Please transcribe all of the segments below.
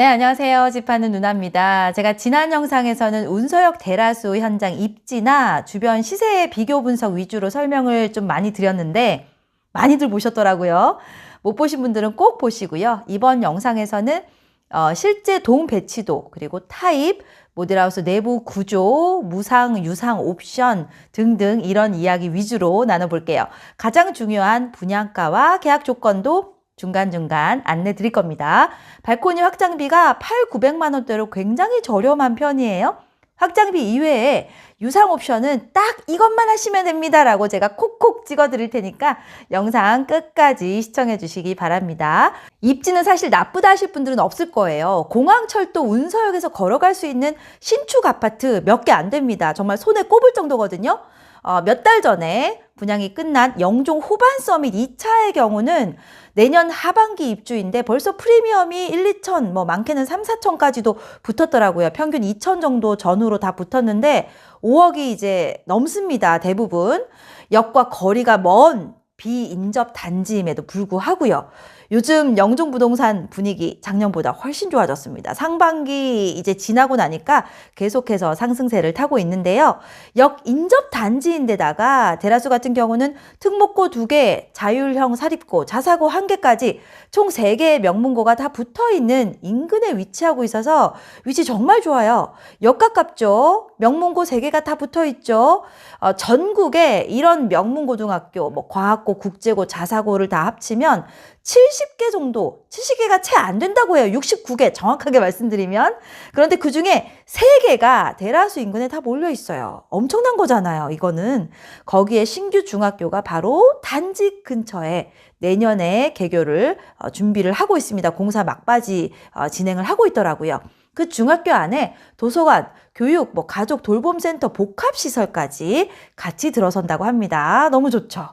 네, 안녕하세요. 집하는 누나입니다. 제가 지난 영상에서는 운서역 대라수 현장 입지나 주변 시세 비교 분석 위주로 설명을 좀 많이 드렸는데 많이들 보셨더라고요. 못 보신 분들은 꼭 보시고요. 이번 영상에서는 어, 실제 동 배치도 그리고 타입, 모델하우스 내부 구조, 무상, 유상 옵션 등등 이런 이야기 위주로 나눠볼게요. 가장 중요한 분양가와 계약 조건도 중간중간 안내 드릴 겁니다. 발코니 확장비가 8, 900만 원대로 굉장히 저렴한 편이에요. 확장비 이외에 유상 옵션은 딱 이것만 하시면 됩니다. 라고 제가 콕콕 찍어 드릴 테니까 영상 끝까지 시청해 주시기 바랍니다. 입지는 사실 나쁘다 하실 분들은 없을 거예요. 공항철도 운서역에서 걸어갈 수 있는 신축 아파트 몇 개 안 됩니다. 정말 손에 꼽을 정도거든요. 어, 몇 달 전에 분양이 끝난 영종 호반 서밋 2차의 경우는 내년 하반기 입주인데 벌써 프리미엄이 1, 2천, 뭐 많게는 3, 4천까지도 붙었더라고요. 평균 2천 정도 전후로 다 붙었는데 5억이 이제 넘습니다. 대부분. 역과 거리가 먼 비인접 단지임에도 불구하고요. 요즘 영종 부동산 분위기 작년보다 훨씬 좋아졌습니다. 상반기 이제 지나고 나니까 계속해서 상승세를 타고 있는데요. 역 인접 단지인데다가 대라수 같은 경우는 특목고 2개, 자율형 사립고, 자사고 1개까지 총 3개의 명문고가 다 붙어 있는 인근에 위치하고 있어서 위치 정말 좋아요. 역 가깝죠? 명문고 3개가 다 붙어 있죠? 어, 전국에 이런 명문고등학교, 뭐 과학고, 국제고, 자사고를 다 합치면 70개 정도, 70개가 채 안 된다고 해요. 69개 정확하게 말씀드리면. 그런데 그 중에 3개가 대라수 인근에 다 몰려 있어요. 엄청난 거잖아요. 이거는. 거기에 신규 중학교가 바로 단지 근처에 내년에 개교를 어, 준비를 하고 있습니다. 공사 막바지 어, 진행을 하고 있더라고요. 그 중학교 안에 도서관, 교육, 뭐 가족 돌봄센터 복합시설까지 같이 들어선다고 합니다. 너무 좋죠.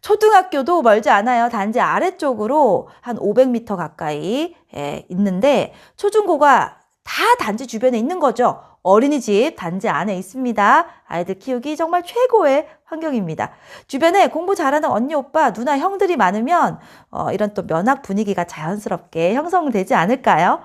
초등학교도 멀지 않아요. 단지 아래쪽으로 한 500m 가까이 예, 있는데 초중고가 다 단지 주변에 있는 거죠. 어린이집 단지 안에 있습니다. 아이들 키우기 정말 최고의 환경입니다. 주변에 공부 잘하는 언니, 오빠, 누나, 형들이 많으면 어, 이런 또 면학 분위기가 자연스럽게 형성되지 않을까요?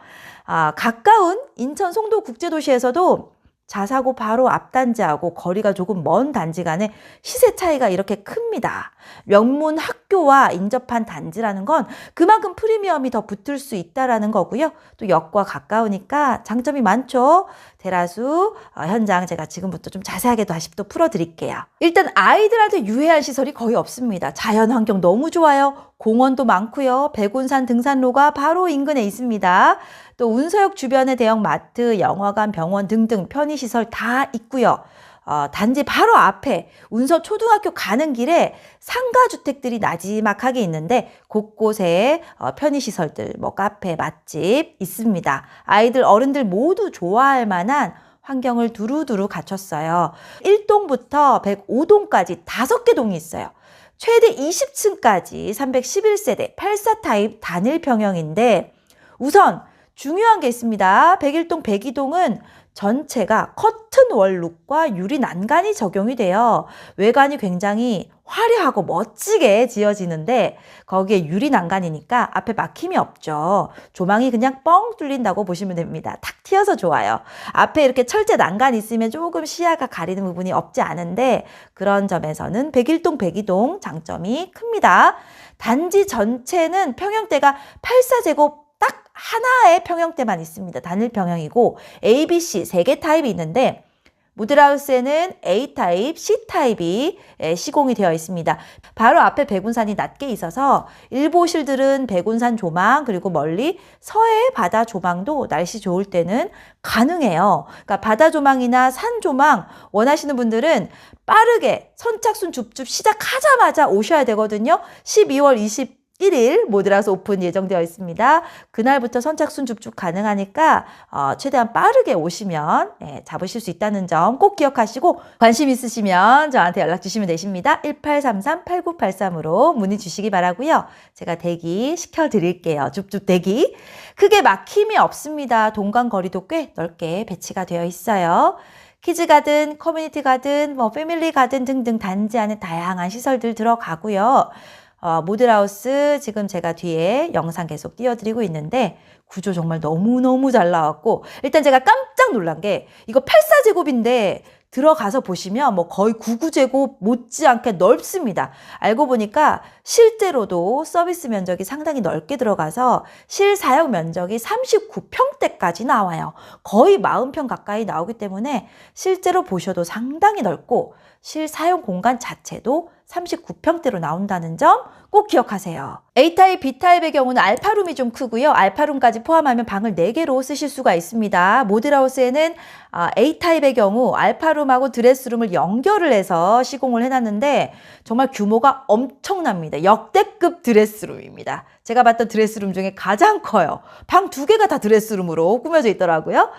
아, 가까운 인천 송도 국제도시에서도 자사고 바로 앞 단지하고 거리가 조금 먼 단지 간에 시세 차이가 이렇게 큽니다. 명문 학교와 인접한 단지라는 건 그만큼 프리미엄이 더 붙을 수 있다라는 거고요. 또 역과 가까우니까 장점이 많죠. 대라수 어, 현장 제가 지금부터 좀 자세하게 다시 또 풀어드릴게요. 일단 아이들한테 유해한 시설이 거의 없습니다. 자연 환경 너무 좋아요. 공원도 많고요. 백운산 등산로가 바로 인근에 있습니다. 또 운서역 주변의 대형 마트, 영화관, 병원 등등 편의시설 다 있고요. 어, 단지 바로 앞에 운서 초등학교 가는 길에 상가 주택들이 나지막하게 있는데 곳곳에 어, 편의시설들, 뭐 카페, 맛집 있습니다. 아이들, 어른들 모두 좋아할 만한 환경을 두루두루 갖췄어요. 1동부터 105동까지 5개 동이 있어요. 최대 20층까지 311세대 84 타입 단일 평형인데 우선 중요한 게 있습니다. 101동, 102동은 전체가 커튼 월 룩과 유리 난간이 적용이 돼요. 외관이 굉장히 화려하고 멋지게 지어지는데 거기에 유리 난간이니까 앞에 막힘이 없죠. 조망이 그냥 뻥 뚫린다고 보시면 됩니다. 탁 튀어서 좋아요. 앞에 이렇게 철제 난간 있으면 조금 시야가 가리는 부분이 없지 않은데 그런 점에서는 101동, 102동 장점이 큽니다. 단지 전체는 평형대가 84제곱 딱 하나의 평형대만 있습니다. 단일 평형이고 A, B, C 세 개 타입이 있는데 무드라우스에는 A 타입, C 타입이 시공이 되어 있습니다. 바로 앞에 백운산이 낮게 있어서 일보실들은 백운산 조망 그리고 멀리 서해 바다 조망도 날씨 좋을 때는 가능해요. 그러니까 바다 조망이나 산 조망 원하시는 분들은 빠르게 선착순 줍줍 시작하자마자 오셔야 되거든요. 12월 20 1일 모드라서 오픈 예정되어 있습니다. 그날부터 선착순 줍줍 가능하니까 어, 최대한 빠르게 오시면 예, 잡으실 수 있다는 점 꼭 기억하시고 관심 있으시면 저한테 연락 주시면 되십니다. 1833-8983으로 문의 주시기 바라고요. 제가 대기 시켜드릴게요. 줍줍 대기. 크게 막힘이 없습니다. 동간 거리도 꽤 넓게 배치가 되어 있어요. 키즈 가든, 커뮤니티 가든, 뭐 패밀리 가든 등등 단지 안에 다양한 시설들 들어가고요. 어, 모델하우스 지금 제가 뒤에 영상 계속 띄워드리고 있는데 구조 정말 너무너무 잘 나왔고 일단 제가 깜짝 놀란 게 이거 84제곱인데 들어가서 보시면 뭐 거의 99제곱 못지않게 넓습니다. 알고 보니까 실제로도 서비스 면적이 상당히 넓게 들어가서 실사용 면적이 39평대까지 나와요. 거의 40평 가까이 나오기 때문에 실제로 보셔도 상당히 넓고 실사용 공간 자체도 39평대로 나온다는 점 꼭 기억하세요. A타입, B타입의 경우는 알파룸이 좀 크고요. 알파룸까지 포함하면 방을 4개로 쓰실 수가 있습니다. 모델하우스에는 아, A타입의 경우 알파룸하고 드레스룸을 연결을 해서 시공을 해놨는데 정말 규모가 엄청납니다. 역대급 드레스룸입니다. 제가 봤던 드레스룸 중에 가장 커요. 방 두 개가 다 드레스룸으로 꾸며져 있더라고요.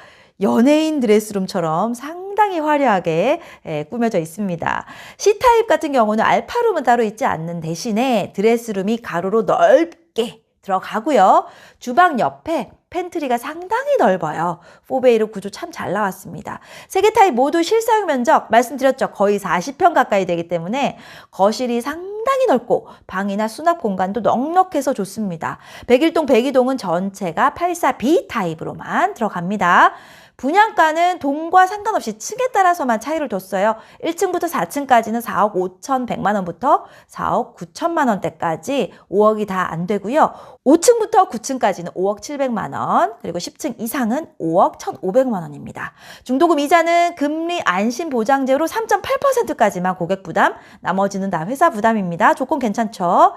연예인 드레스룸처럼 상 당히 화려하게 예, 꾸며져 있습니다. C타입 같은 경우는 알파룸은 따로 있지 않는 대신에 드레스룸이 가로로 넓게 들어가고요. 주방 옆에 팬트리가 상당히 넓어요. 4베이로 구조 참 잘 나왔습니다. 세 개 타입 모두 실사용 면적 말씀드렸죠. 거의 40평 가까이 되기 때문에 거실이 상당히 넓고 방이나 수납 공간도 넉넉해서 좋습니다. 101동, 102동은 전체가 84B 타입으로만 들어갑니다. 분양가는 동과 상관없이 층에 따라서만 차이를 뒀어요. 1층부터 4층까지는 4억 5천 100만 원부터 4억 9천만 원대까지 5억이 다 안 되고요. 5층부터 9층까지는 5억 700만 원, 그리고 10층 이상은 5억 1,500만 원입니다. 중도금 이자는 금리 안심 보장제로 3.8%까지만 고객 부담, 나머지는 다 회사 부담입니다. 조건 괜찮죠?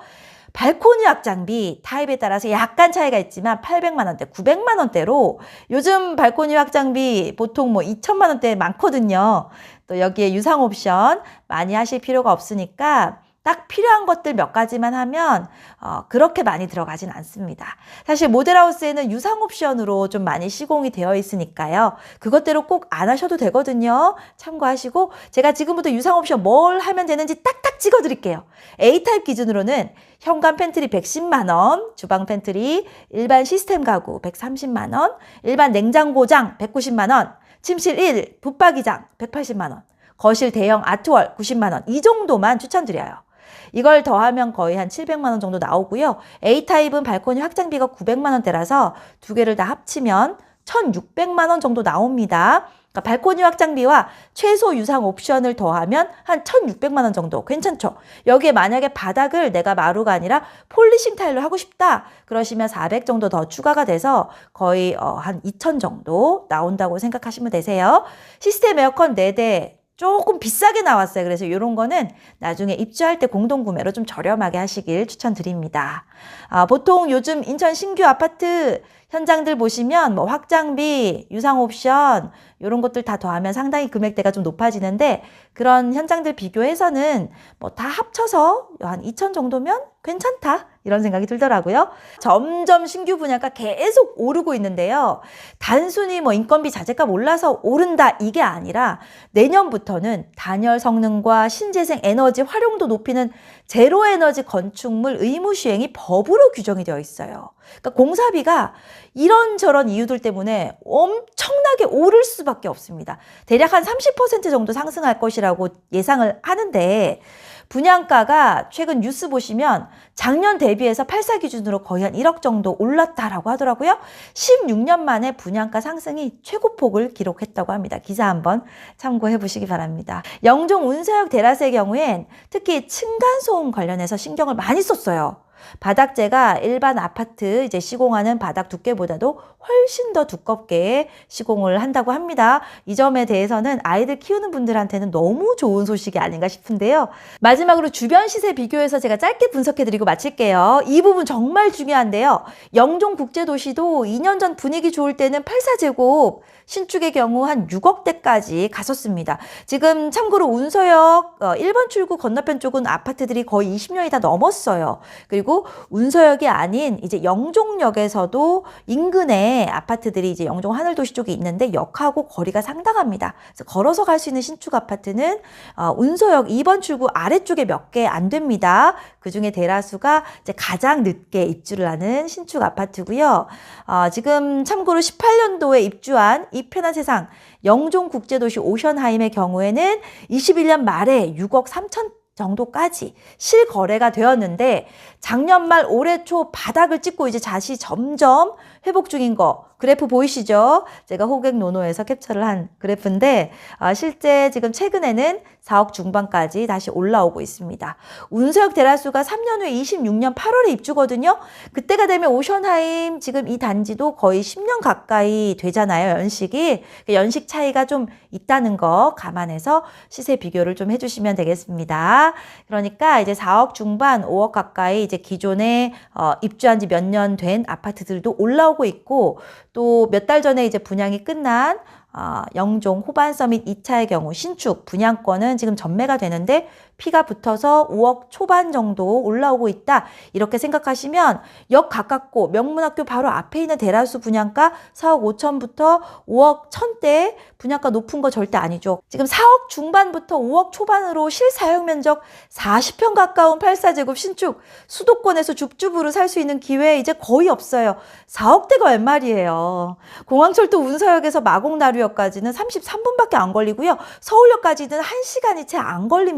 발코니 확장비 타입에 따라서 약간 차이가 있지만 800만 원대, 900만 원대로 요즘 발코니 확장비 보통 뭐 2천만 원대 많거든요. 또 여기에 유상 옵션 많이 하실 필요가 없으니까 딱 필요한 것들 몇 가지만 하면 어, 그렇게 많이 들어가진 않습니다. 사실 모델하우스에는 유상 옵션으로 좀 많이 시공이 되어 있으니까요. 그것대로 꼭 안 하셔도 되거든요. 참고하시고 제가 지금부터 유상 옵션 뭘 하면 되는지 딱딱 찍어 드릴게요. A타입 기준으로는 현관 팬트리 110만 원, 주방 팬트리, 일반 시스템 가구 130만 원, 일반 냉장고장 190만 원, 침실 1, 붙박이장 180만 원, 거실 대형 아트월 90만 원. 이 정도만 추천드려요. 이걸 더하면 거의 한 700만 원 정도 나오고요. A타입은 발코니 확장비가 900만 원대라서 두 개를 다 합치면 1,600만 원 정도 나옵니다. 그러니까 발코니 확장비와 최소 유상 옵션을 더하면 한 1,600만 원 정도 괜찮죠? 여기에 만약에 바닥을 내가 마루가 아니라 폴리싱 타일로 하고 싶다 그러시면 400 정도 더 추가가 돼서 거의 어, 한2,000 정도 나온다고 생각하시면 되세요. 시스템 에어컨 4대 조금 비싸게 나왔어요. 그래서 이런 거는 나중에 입주할 때 공동구매로 좀 저렴하게 하시길 추천드립니다. 아, 보통 요즘 인천 신규 아파트 현장들 보시면 뭐 확장비, 유상 옵션 이런 것들 다 더하면 상당히 금액대가 좀 높아지는데 그런 현장들 비교해서는 뭐 다 합쳐서 한 2천 정도면 괜찮다 이런 생각이 들더라고요. 점점 신규 분양가 계속 오르고 있는데요. 단순히 뭐 인건비 자재값 올라서 오른다 이게 아니라 내년부터는 단열 성능과 신재생 에너지 활용도 높이는 제로 에너지 건축물 의무 시행이 법으로 규정이 되어 있어요. 그러니까 공사비가 이런저런 이유들 때문에 엄청나게 오를 수밖에 없습니다. 대략 한 30% 정도 상승할 것이라고 예상을 하는데 분양가가 최근 뉴스 보시면 작년 대비해서 84 기준으로 거의 한 1억 정도 올랐다라고 하더라고요. 16년 만에 분양가 상승이 최고폭을 기록했다고 합니다. 기사 한번 참고해 보시기 바랍니다. 영종 운서역 테라스의 경우엔 특히 층간소음 관련해서 신경을 많이 썼어요. 바닥재가 일반 아파트 이제 시공하는 바닥 두께보다도 훨씬 더 두껍게 시공을 한다고 합니다. 이 점에 대해서는 아이들 키우는 분들한테는 너무 좋은 소식이 아닌가 싶은데요. 마지막으로 주변 시세 비교해서 제가 짧게 분석해드리고 마칠게요. 이 부분 정말 중요한데요. 영종 국제도시도 2년 전 분위기 좋을 때는 84제곱 신축의 경우 한 6억대까지 갔었습니다. 지금 참고로 운서역 1번 출구 건너편 쪽은 아파트들이 거의 20년이 다 넘었어요. 그리고 운서역이 아닌 이제 영종역에서도 인근에 아파트들이 이제 영종 하늘도시 쪽에 있는데 역하고 거리가 상당합니다. 그래서 걸어서 갈 수 있는 신축 아파트는 어, 운서역 2번 출구 아래쪽에 몇 개 안 됩니다. 그 중에 대라수가 이제 가장 늦게 입주를 하는 신축 아파트고요. 어, 지금 참고로 18년도에 입주한 이 편한 세상 영종 국제도시 오션하임의 경우에는 21년 말에 6억 3천 정도까지 실거래가 되었는데 작년 말 올해 초 바닥을 찍고 이제 다시 점점 회복 중인 거 그래프 보이시죠? 제가 호객 노노에서 캡처를 한 그래프인데 아, 실제 지금 최근에는 4억 중반까지 다시 올라오고 있습니다. 운서역 대라수가 3년 후에 26년 8월에 입주거든요. 그때가 되면 오션하임 지금 이 단지도 거의 10년 가까이 되잖아요. 연식이 그 연식 차이가 좀 있다는 거 감안해서 시세 비교를 좀 해주시면 되겠습니다. 그러니까 이제 4억 중반, 5억 가까이 이제 기존에 어, 입주한 지 몇 년 된 아파트들도 올라오고 있고 또 몇 달 전에 이제 분양이 끝난 어, 영종 호반 서밋 2차의 경우 신축 분양권은 지금 전매가 되는데 피가 붙어서 5억 초반 정도 올라오고 있다. 이렇게 생각하시면 역 가깝고 명문학교 바로 앞에 있는 대라수 분양가 4억 5천부터 5억 1천대 분양가 높은 거 절대 아니죠. 지금 4억 중반부터 5억 초반으로 실사용 면적 40평 가까운 84제곱 신축 수도권에서 줍줍으로 살 수 있는 기회 이제 거의 없어요. 4억대가 웬 말이에요. 공항철도 운서역에서 마곡나루역까지는 33분밖에 안 걸리고요. 서울역까지는 1시간이 채 안 걸립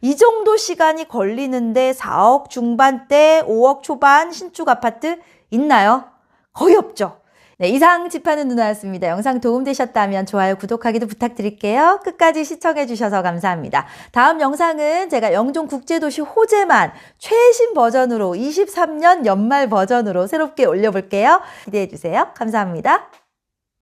이 정도 시간이 걸리는데 4억 중반대, 5억 초반 신축 아파트 있나요? 거의 없죠. 네, 이상 집하는 누나였습니다. 영상 도움되셨다면 좋아요, 구독하기도 부탁드릴게요. 끝까지 시청해주셔서 감사합니다. 다음 영상은 제가 영종 국제도시 호재만 최신 버전으로 23년 연말 버전으로 새롭게 올려볼게요. 기대해주세요. 감사합니다.